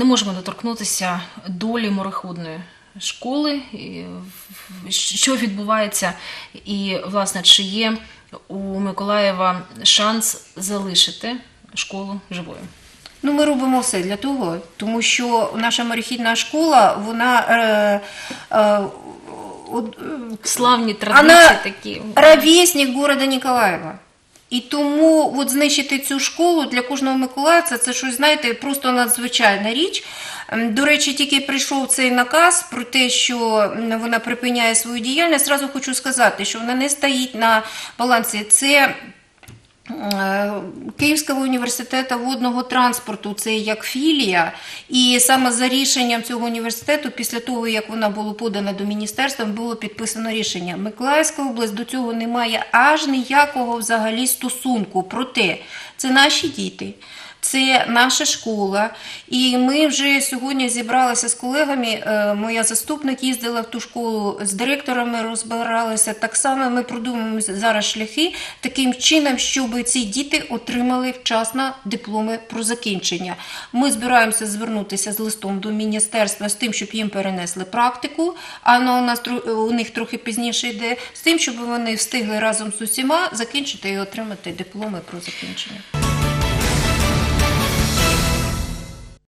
не можемо доторкнутися долі мореходної школи, що відбувається, і, власне, чи є у Миколаєва шанс залишити школу живою. Ну, ми робимо все для того, тому що наша морехідна школа, вона е, е, Славні традиції Вона такі. ровесник города Ніколаєва. І тому от знищити цю школу для кожного миколаївця це щось, знаєте, просто надзвичайна річ. Ем, До речі, тільки прийшов цей наказ про те, що вона припиняє свою діяльність. Зразу хочу сказати, що вона не стоїть на балансі. Це Київського університету водного транспорту це як філія, і саме за рішенням цього університету, після того як вона була подана до міністерства, було підписано рішення. Миколаївська область до цього не має аж ніякого взагалі стосунку. Проте це наші діти. Це наша школа, і ми вже сьогодні зібралися з колегами. е, Моя заступник їздила в ту школу з директорами, розбиралися. Так само ми продумуємо зараз шляхи таким чином, щоб ці діти отримали вчасно дипломи про закінчення. Ми збираємося звернутися з листом до міністерства з тим, щоб їм перенесли практику. А вона у нас у них трохи пізніше йде, з тим, щоб вони встигли разом з усіма закінчити і отримати дипломи про закінчення.